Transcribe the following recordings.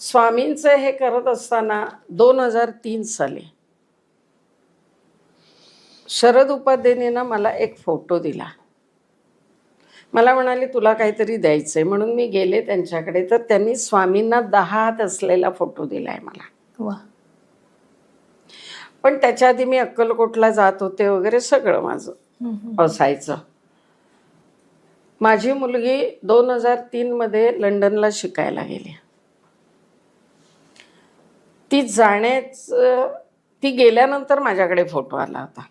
स्वामींचं हे करत असताना दोन हजार तीन साली शरद उपाध्यायनीनं मला एक फोटो दिला. मला म्हणाले तुला काहीतरी द्यायचंय. म्हणून मी गेले त्यांच्याकडे. तर त्यांनी स्वामींना दहा हात असलेला फोटो दिलाय मला. वा. पण त्याच्या आधी मी अक्कलकोटला जात होते वगैरे सगळं माझं असायचं. माझी मुलगी दोन हजार तीनमध्ये लंडनला शिकायला गेली. ती जाण्याच ती गेल्यानंतर माझ्याकडे फोटो आला होता.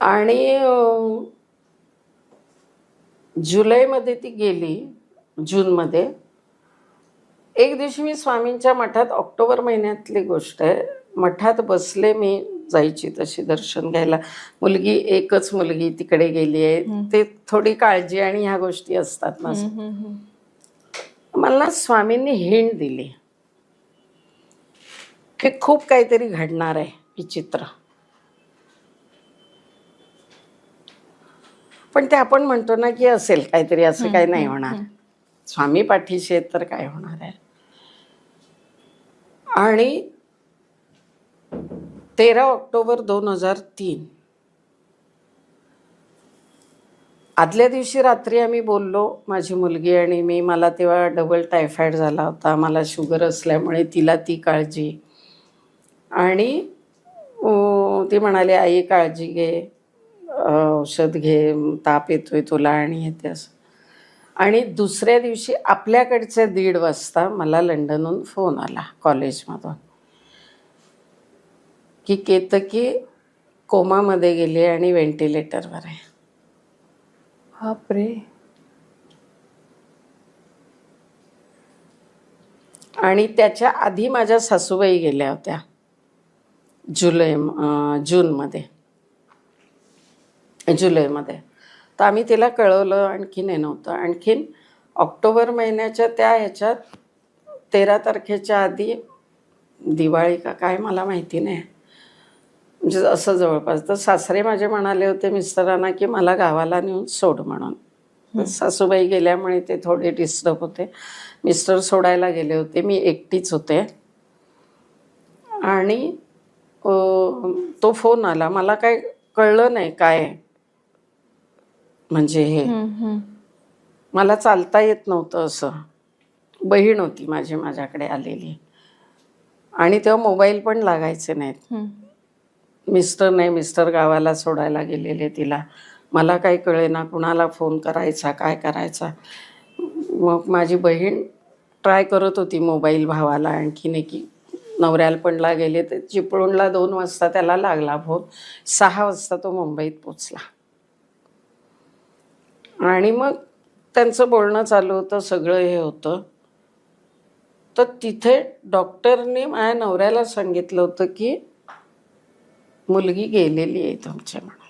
आणि जुलैमध्ये ती गेली जूनमध्ये. एक दिवशी मी स्वामींच्या मठात ऑक्टोबर महिन्यातली गोष्ट आहे. मठात बसले मी जायची तशी दर्शन घ्यायला. मुलगी एकच मुलगी तिकडे गेली आहे. ते थोडी काळजी आणि ह्या गोष्टी असतात ना. मला स्वामींनी हिंड दिली. की खूप काहीतरी घडणार आहे विचित्र. पण ते आपण म्हणतो ना की असेल काहीतरी असं काही नाही होणार. स्वामी पाठीशी आहेत तर काय होणार आहे? आणि तेरा ऑक्टोबर दोन हजार तीन. आदल्या दिवशी रात्री आम्ही बोललो माझी मुलगी आणि मी मला तेव्हा डबल टायफॉईड झाला होता मला शुगर असल्यामुळे तिला ती काळजी आणि ती म्हणाली आई काळजी घे. औषध घे. ताप येतोय तुला आणि हे ते असं. आणि दुसऱ्या दिवशी आपल्याकडचे दीड वाजता मला लंडनहून फोन आला कॉलेजमधून. की केतकी कोमामध्ये गेली आणि व्हेंटिलेटरवर आहे. बापरे. आणि त्याच्या आधी माझ्या सासूबाई गेल्या होत्या. जुलै जूनमध्ये. जुलैमध्ये. तर आम्ही तिला कळवलं आणखीन हे नव्हतं. आणखीन ऑक्टोबर महिन्याच्या त्या ह्याच्यात तेरा तारखेच्या आधी दिवाळी का काय मला माहिती नाही. म्हणजे असं जवळपास. तर सासरे माझे म्हणाले होते मिस्टरांना की मला गावाला नेऊन सोड म्हणून. सासूबाई गेल्यामुळे ते थोडे डिस्टर्ब होते. मिस्टर सोडायला गेले होते. मी एकटीच होते. आणि तो फोन आला. मला काय कळलं नाही काय. म्हणजे हे. मला चालता येत नव्हतं असं. बहीण होती माझी माझ्याकडे आलेली. आणि तेव्हा मोबाईल पण लागायचे नाहीत. मिस्टर नाही मिस्टर गावाला सोडायला गेलेले तिला. मला काही कळेना कुणाला फोन करायचा काय करायचा. मग माझी बहीण ट्राय करत होती मोबाईल भावाला आणखीन की नवऱ्याला पणला गेले तर चिपळूणला दोन वाजता त्याला लागला फोन सहा वाजता तो मुंबईत पोचला आणि मग त्यांचं बोलणं चालू होतं सगळं हे होतं. तर तिथे डॉक्टरने माझ्या नवऱ्याला सांगितलं होतं की मुलगी गेलेली आहे तुमच्या म्हणून.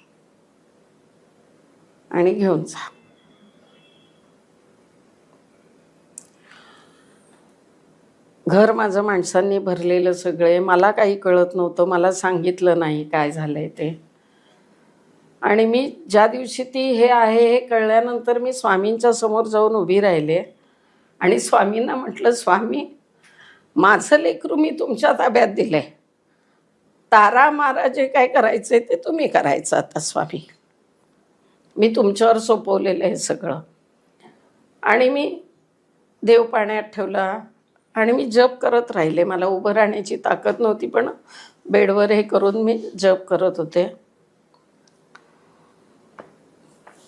आणि घेऊन जा. घर माझं माणसांनी भरलेलं सगळे मला काही कळत नव्हतं मला सांगितलं नाही काय झालंय ते. आणि मी ज्या दिवशी ती हे आहे हे कळल्यानंतर मी स्वामींच्या समोर जाऊन उभी राहिले. आणि स्वामींना म्हटलं स्वामी माझं लेकरू मी तुमच्या ताब्यात दिलंय. तारा मारा जे काय करायचंय ते तुम्ही करायचं आता स्वामी. मी तुमच्यावर सोपवलेलं आहे सगळं. आणि मी देव पाण्यात ठेवला. आणि मी जप करत राहिले. मला उभं राहण्याची ताकद नव्हती पण बेडवर हे करून मी जप करत होते.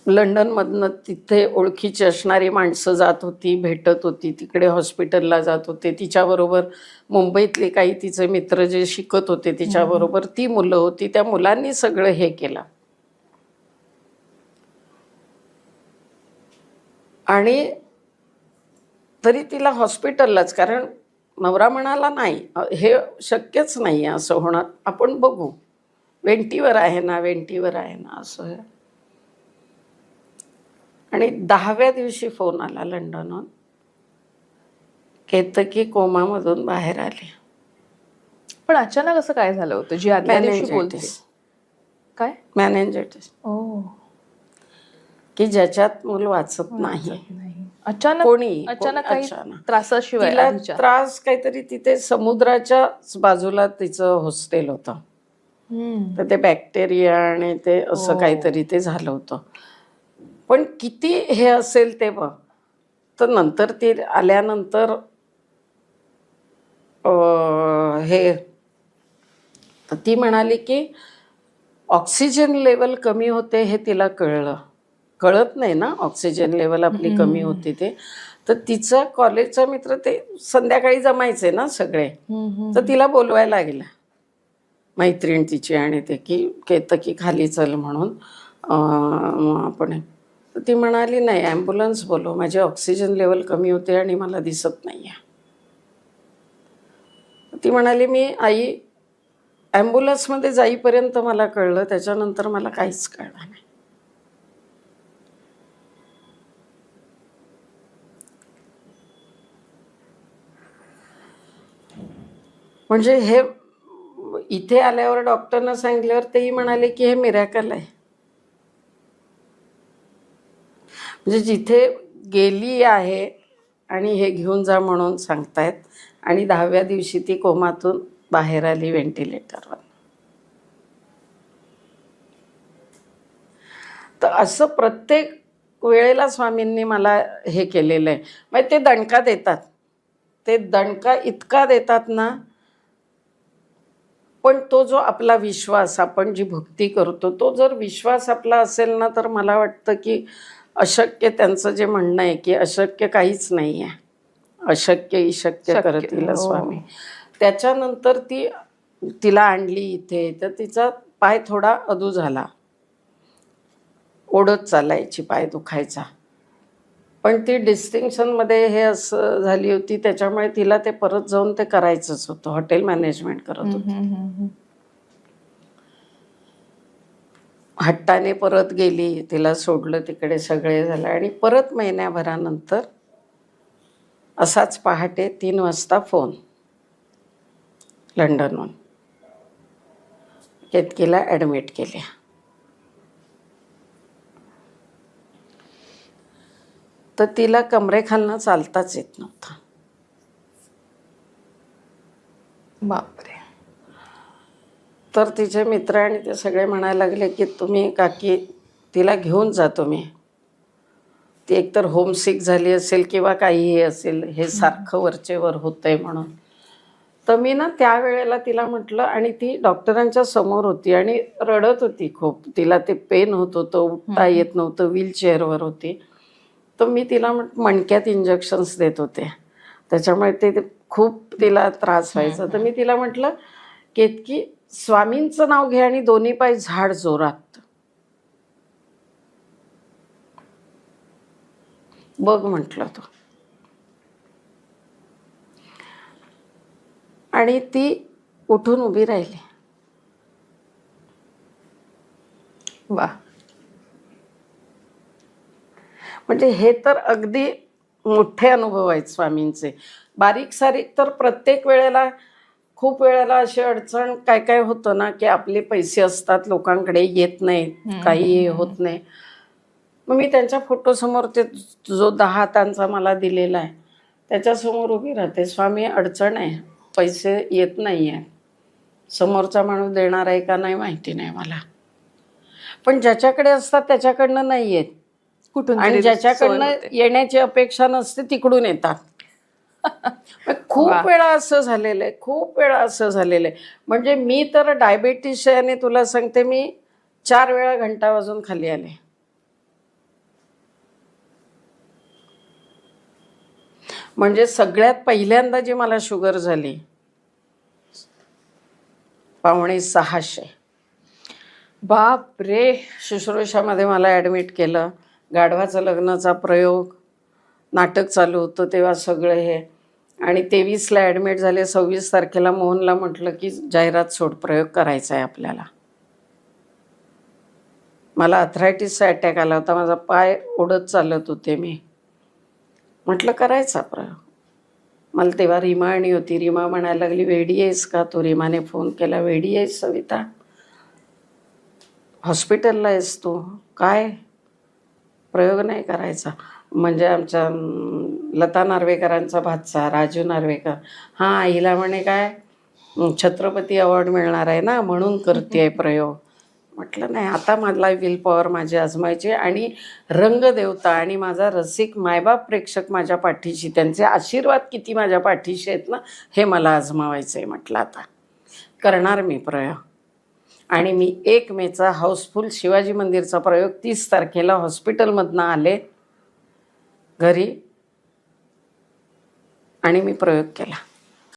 लंडनमधनं तिथे ओळखीची असणारी माणसं जात होती भेटत होती. तिकडे हॉस्पिटलला जात होते. तिच्याबरोबर मुंबईतले काही तिचे मित्र जे शिकत होते तिच्याबरोबर ती मुलं होती. त्या मुलांनी सगळं हे केलं. आणि तरी तिला हॉस्पिटललाच कारण नवरा म्हणाला नाही हे शक्यच नाही आहे असं होणार आपण बघू. वेंटीवर आहे ना वेंटीवर आहे ना असं. आणि दहाव्या दिवशी फोन आला लंडनहून. केतकी कोमामधून बाहेर आली. पण अचानक असं काय झालं होतं? जी आदल्या दिवशी बोलते. काय? मॅनेंजायटिस ओ. की ज्याच्यात मूल वाचत नाही. अचानक कोणी अचानक कोणी- काही. त्रासाशिवाय तिला आधीच्या? त्रास काहीतरी तिथे समुद्राच्याच बाजूला तिचं हॉस्टेल होतं हम्म. तर ते बॅक्टेरिया आणि ते असं हो. काहीतरी ते झालं होतं पण किती हे असेल ते बघ तर नंतर ती आल्यानंतर अं, हे तर ती म्हणाली की ऑक्सिजन लेवल कमी होते हे तिला कळलं कळत नाही ना ऑक्सिजन लेवल आपली कमी होती ते. तर तिचा कॉलेजचा मित्र ते संध्याकाळी जमायचे ना सगळे. तर तिला बोलवायला गेला मैत्रीण तिची आणि ते की केतकी खाली चल म्हणून. आपण ती म्हणाली नाही ॲम्ब्युलन्स बोलव. माझी ऑक्सिजन लेवल कमी होते आणि मला दिसत नाही आहे ती म्हणाली मी आई ॲम्ब्युलन्समध्ये जाईपर्यंत मला कळलं. त्याच्यानंतर मला काहीच कळलं नाही. म्हणजे हे इथे आल्यावर डॉक्टरनं सांगितल्यावर तेही म्हणाले की हे मिरॅकल आहे. म्हणजे जिथे गेली आहे आणि हे घेऊन जा म्हणून सांगतायत आणि दहाव्या दिवशी ती कोमातून बाहेर आली व्हेंटिलेटरवर तर असं प्रत्येक वेळेला स्वामींनी मला हे केलेलं आहे. मग ते दणका देतात. ते दणका इतका देतात ना पण तो जो आपला विश्वास आपण जी भक्ती करतो तो जर विश्वास आपला असेल ना तर मला वाटतं की अशक्य त्यांचं जे म्हणणं आहे की अशक्य काहीच नाही आहे अशक्य इशक्य शक्य, करतील हो. स्वामी. त्याच्यानंतर ती तिला आणली इथे तर तिचा पाय थोडा अदू झाला. ओढत चालायची पाय दुखायचा. पण ती डिस्टिंक्शनमध्ये हे असं झाली होती त्याच्यामुळे तिला ते परत जाऊन ते करायचंच होतं हॉटेल मॅनेजमेंट करत होती. हट्टाने परत गेली तिला सोडलं तिकडे सगळे झालं. आणि परत महिन्याभरानंतर असाच पहाटे तीन वाजता फोन लंडनहून. केतकीला ॲडमिट केल्या. तर तिला कमरेखालनं चालताच येत नव्हतं. बापरे. तर तिचे मित्र आणि ते सगळे म्हणायला लागले की तुम्ही काकी तिला घेऊन जा तुम्ही. ती एकतर होमसिक झाली असेल किंवा काहीही असेल हे सारखं वरचेवर होतंय म्हणून. तर मी ना त्यावेळेला तिला म्हटलं आणि ती डॉक्टरांच्या समोर होती आणि रडत होती खूप. तिला ते पेन होत होतं उठता येत नव्हतं व्हीलचेअरवर होती. तर मी तिला मणक्यात इंजेक्शन्स देत होते. त्याच्यामुळे ते ते खूप तिला त्रास व्हायचा. तर मी तिला म्हटलं केतकी स्वामींचं नाव घे आणि दोन्ही पाय झाड जोरात. बघ म्हटलं तो. आणि ती उठून उभी राहिली. वा म्हणजे हे तर अगदी मोठे अनुभव आहेत स्वामींचे. बारीक सारीक तर प्रत्येक वेळेला खूप वेळेला अशी अडचण काय काय होतं ना की आपले पैसे असतात लोकांकडे येत नाही काही होत नाही. मग मी त्यांच्या फोटोसमोर ते जो दहा हातांचा मला दिलेला आहे त्याच्यासमोर उभी राहते. स्वामी अडचण आहे. पैसे येत नाही आहे समोरचा माणूस देणार आहे का नाही माहिती नाही मला. पण ज्याच्याकडे असतात त्याच्याकडनं नाही येत कुठून आणि ज्याच्याकडनं सोय होते. येण्याची अपेक्षा नसते तिकडून येतात. मग खूप वा. वेळा असं झालेलं आहे खूप वेळा असं झालेलं आहे. म्हणजे मी तर डायबेटीस आहे आणि तुला सांगते मी चार वेळा घंटा वाजून खाली आले. म्हणजे सगळ्यात पहिल्यांदा जी मला शुगर झाली पावणे सहाशे. बाप रे शुश्रूषामध्ये मला ॲडमिट केलं. गाढवाचं लग्नाचा प्रयोग नाटक चालू होतं तेव्हा सगळं हे. आणि तेवीसला ॲडमिट झाले सव्वीस तारखेला मोहनला म्हटलं की जाहिरात सोड प्रयोग करायचा आहे आपल्याला. मला अथरायटिसचा अटॅक आला होता माझा पाय ओढत चालत होते मी. म्हटलं करायचा प्रयोग. मला तेव्हा रीमा आणि होती. रीमा म्हणायला लागली वेडी आहेस का तो? रीमाने फोन केला वेडी आहेस सविता. हॉस्पिटलला आहेस तू. काय? प्रयोग नाही करायचा. म्हणजे आमच्या लता नार्वेकरांचा भातसा राजू नार्वेकर. हां आईला म्हणे काय छत्रपती अवॉर्ड मिळणार आहे ना म्हणून करते आहे प्रयोग. म्हटलं नाही आता मला विल पॉवर माझी आजमायची आणि रंगदेवता आणि माझा रसिक मायबाप प्रेक्षक माझ्या पाठीशी त्यांचे आशीर्वाद किती माझ्या पाठीशी आहेत ना हे मला आजमावायचं आहे म्हटलं आता. करणार मी प्रयोग. आणि मी एक मेचा हाऊसफुल शिवाजी मंदिरचा प्रयोग तीस तारखेला हॉस्पिटलमधनं आले घरी आणि मी प्रयोग केला.